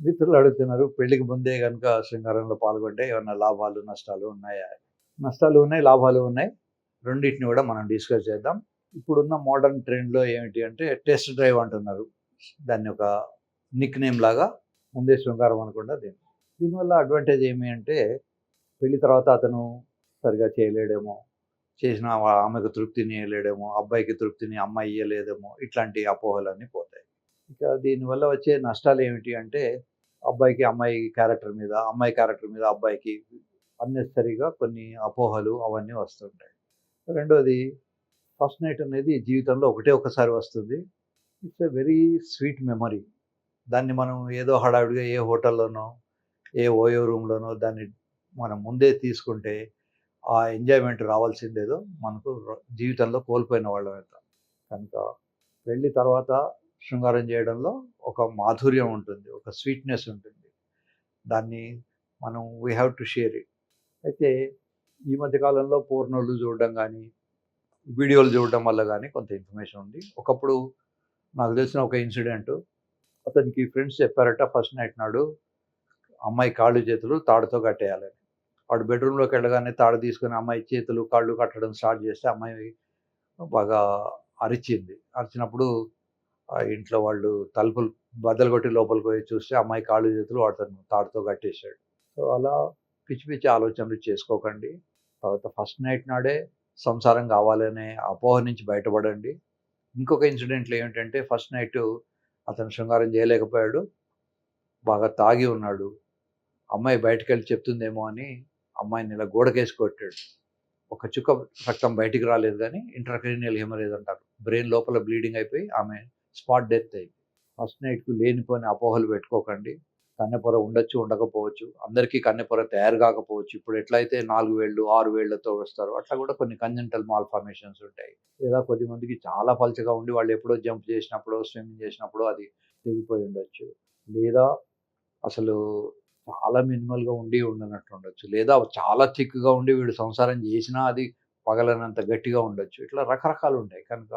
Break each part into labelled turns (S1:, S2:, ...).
S1: మిత్రులు అడుగుతున్నారు పెళ్ళికి ముందే కనుక శృంగారంలో పాల్గొంటే ఏమన్నా లాభాలు నష్టాలు ఉన్నాయా? నష్టాలు ఉన్నాయి లాభాలు ఉన్నాయి. రెండింటిని కూడా మనం డిస్కస్ చేద్దాం. ఇప్పుడున్న మోడర్న్ ట్రెండ్లో ఏమిటి అంటే టెస్ట్ డ్రైవ్ అంటున్నారు. దాన్ని ఒక నిక్ నేమ్ లాగా ముందే శృంగారం అనుకుండా దీన్ని. దీనివల్ల అడ్వాంటేజ్ ఏమి అంటే పెళ్ళి తర్వాత అతను సరిగా చేయలేడేమో చేసిన ఆమెకు తృప్తిని ఇవ్వలేడేమో అబ్బాయికి తృప్తిని అమ్మాయి ఇవ్వలేదేమో ఇట్లాంటి అపోహలన్నీ పోతాయి. ఇక దీనివల్ల వచ్చే నష్టాలు ఏమిటి అంటే అబ్బాయికి అమ్మాయి క్యారెక్టర్ మీద అమ్మాయి క్యారెక్టర్ మీద అబ్బాయికి అన్నెసరిగా కొన్ని అపోహలు అవన్నీ వస్తుంటాయి. రెండోది ఫస్ట్ నైట్ అనేది జీవితంలో ఒకటే ఒకసారి వస్తుంది. It's a very sweet memory దాన్ని మనం ఏదో హడావిడిగా ఏ హోటల్లోనో ఏ ఓయో రూమ్లోనో దాన్ని మనం ముందే తీసుకుంటే ఆ ఎంజాయ్మెంట్ రావాల్సిందేదో మనకు జీవితంలో కోల్పోయిన వాళ్ళం అవుతాం కనుక వెళ్ళి తర్వాత శృంగారం చేయడంలో ఒక మాధుర్యం ఉంటుంది ఒక స్వీట్నెస్ ఉంటుంది. దాన్ని మనం we have to share it అయితే ఈ మధ్య కాలంలో పూర్ణోళ్ళు చూడడం కానీ వీడియోలు చూడడం వల్ల కానీ కొంత ఇన్ఫర్మేషన్ ఉంది. ఒకప్పుడు నాకు తెలిసిన ఒక ఇన్సిడెంట్. అతనికి ఫ్రెండ్స్ చెప్పారట ఫస్ట్ నైట్ నాడు అమ్మాయి కాళ్ళు చేతులు తాడుతో కట్టేయాలని. వాడు బెడ్రూమ్లోకి వెళ్ళగానే తాడు తీసుకుని అమ్మాయి చేతులు కాళ్ళు కట్టడం స్టార్ట్ చేస్తే అమ్మాయి బాగా అరిచింది. అరిచినప్పుడు ఆ ఇంట్లో వాళ్ళు తలుపులు బద్దలు కొట్టి లోపలికి పోయి చూస్తే అమ్మాయి కాళ్ళు చేతులు వాడతాను తాడుతో కట్టేశాడు. సో అలా పిచ్చి పిచ్చి ఆలోచనలు చేసుకోకండి. తర్వాత ఫస్ట్ నైట్ నాడే సంసారం కావాలనే అపోహ నుంచి బయటపడండి. ఇంకొక ఇన్సిడెంట్లు ఏమిటంటే ఫస్ట్ నైట్ అతను శృంగారం చేయలేకపోయాడు. బాగా తాగి ఉన్నాడు. అమ్మాయి బయటకు వెళ్ళి చెప్తుందేమో అని అమ్మాయిని ఇలా గోడకేసి కొట్టాడు. ఒక చుక్క రక్తం బయటికి రాలేదు కానీ ఇంటర్క్రీనియల్ హెమరేజ్ అంటారు. బ్రెయిన్ లోపల బ్లీడింగ్ అయిపోయి ఆమె స్పాట్ డెత్ అయింది. ఫస్ట్ నైట్కు లేనిపోని అపోహలు పెట్టుకోకండి. కన్నెపొర ఉండొచ్చు ఉండకపోవచ్చు. అందరికీ కన్నెపొర తయారు కాకపోవచ్చు. ఇప్పుడు ఎట్లయితే నాలుగు వేళ్ళు ఆరు వేళ్ళతో వస్తారు అట్లా కూడా కొన్ని కంజెంటల్ మాల్ ఫార్మేషన్స్ ఉంటాయి. లేదా కొద్దిమందికి చాలా పలచగా ఉండి వాళ్ళు ఎప్పుడో జంప్ చేసినప్పుడు స్విమ్మింగ్ చేసినప్పుడు అది తెగిపోయి ఉండొచ్చు. లేదా అసలు చాలా మినిమల్గా ఉండి ఉండనట్టు ఉండొచ్చు. లేదా చాలా థిక్గా ఉండి వీడు సంసారం చేసినా అది పగలనంత గట్టిగా ఉండొచ్చు. ఇట్లా రకరకాలు ఉంటాయి. కనుక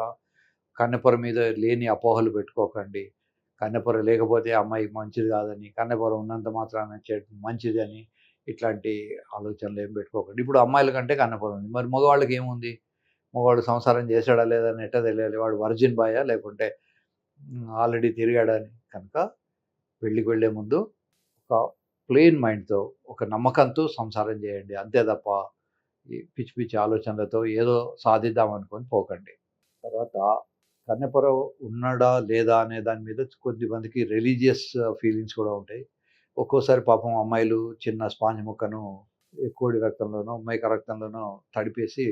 S1: కన్నెపొర మీద లేని అపోహలు పెట్టుకోకండి. కన్నెపొర లేకపోతే అమ్మాయి మంచిది కాదని కన్నెపొర ఉన్నంత మాత్రాన చెడు మంచిది అని ఇట్లాంటి ఆలోచనలు ఏం పెట్టుకోకండి. ఇప్పుడు అమ్మాయిల కంటే కన్నెపొర ఉంది. మరి మగవాళ్ళకి ఏముంది? మగవాడు సంసారం చేశాడా లేదని ఎట్ట తెలియాలి? వాడు వర్జిన్ బాయా లేకుంటే ఆల్రెడీ తిరిగాడని కనుక పెళ్ళికి వెళ్ళే ముందు ఒక ప్లెయిన్ మైండ్తో ఒక నమ్మకంతో సంసారం చేయండి. అంతే తప్ప ఈ పిచ్చి పిచ్చి ఆలోచనలతో ఏదో సాధిద్దాం అనుకొని పోకండి. తర్వాత కన్నెపొర ఉన్నాడా లేదా అనే దాని మీద కొద్దిమందికి రిలీజియస్ ఫీలింగ్స్ కూడా ఉంటాయి. ఒక్కోసారి పాపం అమ్మాయిలు చిన్న స్పాంజ్ ముక్కను కోడి రక్తంలోనో మేక రక్తంలోనో తడిపేసి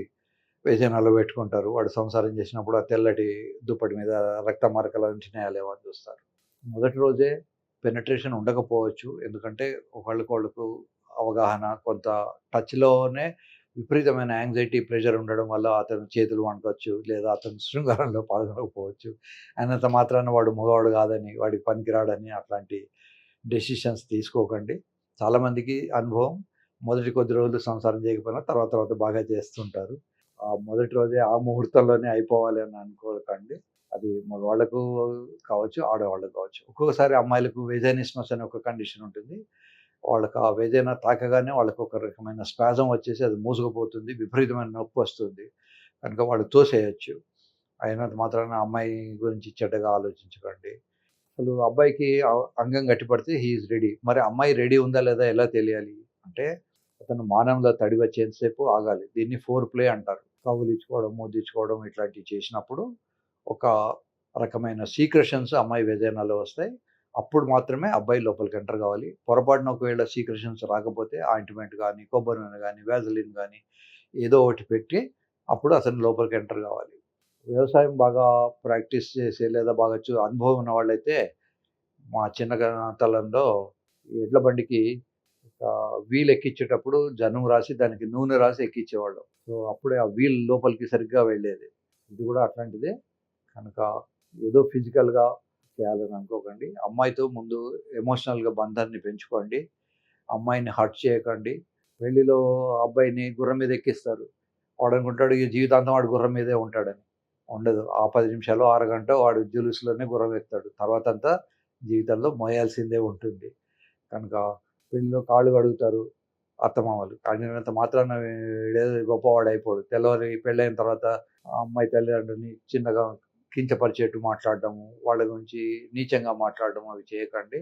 S1: వేసనాలో పెట్టుకుంటారు. వాడు సంసారం చేసినప్పుడు ఆ తెల్లటి దుప్పటి మీద రక్త మరకలు ఉంచినాయాలేమో అని చూస్తారు. మొదటి రోజే పెనట్రేషన్ ఉండకపోవచ్చు. ఎందుకంటే ఒకళ్ళకొళ్ళకు అవగాహన కొంత టచ్లోనే విపరీతమైన యాంగ్జైటీ ప్రెషర్ ఉండడం వల్ల అతను చేతులు వండుకోవచ్చు లేదా అతను శృంగారంలో పాల్గొనకపోవచ్చు. అయినంత మాత్రాన వాడు మగవాడు కాదని వాడికి పనికిరాడని అట్లాంటి డెసిషన్స్ తీసుకోకండి. చాలామందికి అనుభవం మొదటి కొద్ది రోజులు సంసారం చేయకపోయినా తర్వాత తర్వాత బాగా చేస్తుంటారు. ఆ మొదటి రోజే ఆ ముహూర్తంలోనే అయిపోవాలి అని అనుకోకండి. అది మగవాళ్ళకు కావచ్చు ఆడవాళ్ళకు కావచ్చు. ఒక్కొక్కసారి అమ్మాయిలకు వెజైనిస్మస్ అనే ఒక కండిషన్ ఉంటుంది. వాళ్ళకి ఆ ఏదైనా తాకగానే వాళ్ళకి ఒక రకమైన స్పాజం వచ్చేసి అది మూసుకుపోతుంది విపరీతమైన నొప్పి వస్తుంది. కనుక వాళ్ళు తోసేయచ్చు. అయినంత మాత్రాన అమ్మాయి గురించి చెడ్డగా ఆలోచించకండి. అసలు అబ్బాయికి అంగం గట్టిపడితే హీఈస్ రెడీ మరి అమ్మాయి రెడీ ఉందా లేదా ఎలా తెలియాలి? అంటే అతను మానంలో తడి వచ్చేంతసేపు ఆగాలి. దీన్ని ఫోర్ ప్లే అంటారు. కవులిచ్చుకోవడం ముద్దించుకోవడం ఇట్లాంటివి చేసినప్పుడు ఒక రకమైన సీక్రెషన్స్ అమ్మాయి వేదనలో వస్తాయి. అప్పుడు మాత్రమే అబ్బాయి లోపలికి ఎంటర్ కావాలి. పొరపాటున ఒకవేళ సీక్రెషన్స్ రాకపోతే ఆయింట్మెంట్ కానీ కొబ్బరి నూనె కానీ వ్యాజలిన్ కానీ ఏదో ఒకటి పెట్టి అప్పుడు అతను లోపలికి ఎంటర్ కావాలి. వ్యవసాయం బాగా ప్రాక్టీస్ చేసే లేదా బాగా అనుభవం ఉన్న వాళ్ళైతే మా చిన్నతనంలో ఎడ్ల బండికి వీల్ ఎక్కించేటప్పుడు జనం రాసి దానికి నూనె రాసి ఎక్కించేవాళ్ళం సో అప్పుడే ఆ వీల్ లోపలికి సరిగ్గా వెళ్ళేది. ఇది కూడా అట్లాంటిదే. కనుక ఏదో ఫిజికల్గా చేయాలని అనుకోకండి. అమ్మాయితో ముందు ఎమోషనల్గా బంధాన్ని పెంచుకోండి. అమ్మాయిని హర్ట్ చేయకండి. పెళ్ళిలో అబ్బాయిని గుర్రం మీద ఎక్కిస్తారు. వాడు అనుకుంటాడు ఈ జీవితాంతం వాడు గుర్రం మీదే ఉంటాడని. ఉండదు. ఆ పది నిమిషాలు అరగంట వాడు జులుసులోనే గుర్రం ఎక్కుతాడు. తర్వాత అంతా జీవితంలో మోయాల్సిందే ఉంటుంది. కనుక పెళ్ళిలో కాళ్ళు కడుగుతారు అత్తమామలు. కడిగినంత మాత్రాన గొప్పవాడు అయిపోడు తెల్లవారి పెళ్ళైన తర్వాత ఆ అమ్మాయి తల్లిదండ్రుని చిన్నగా కించపరిచేట్టు మాట్లాడడము వాళ్ళ గురించి నీచంగా మాట్లాడడం అవి చేయకండి.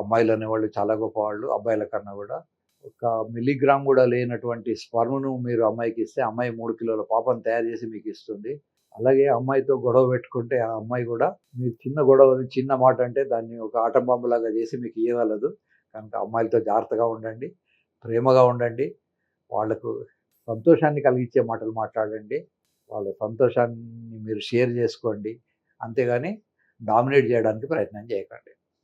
S1: అమ్మాయిలు అనేవాళ్ళు చాలా గొప్పవాళ్ళు అబ్బాయిల కన్నా కూడా. ఒక మిల్లీగ్రామ్ కూడా లేనటువంటి స్పర్మ్ను మీరు అమ్మాయికి ఇస్తే అమ్మాయి మూడు కిలోల పాపం తయారు చేసి మీకు ఇస్తుంది. అలాగే అమ్మాయితో గొడవ పెట్టుకుంటే ఆ అమ్మాయి కూడా మీరు చిన్న గొడవని చిన్న మాట అంటే దాన్ని ఒక ఆటం బాంబులాగా చేసి మీకు ఇవ్వగలదు కనుక అమ్మాయిలతో జాగ్రత్తగా ఉండండి ప్రేమగా ఉండండి వాళ్ళకు సంతోషాన్ని కలిగించే మాటలు మాట్లాడండి. వాళ్ళ సంతోషాన్ని మీరు షేర్ చేసుకోండి. అంతేగాని డామినేట్ చేయడానికి ప్రయత్నం చేయకండి.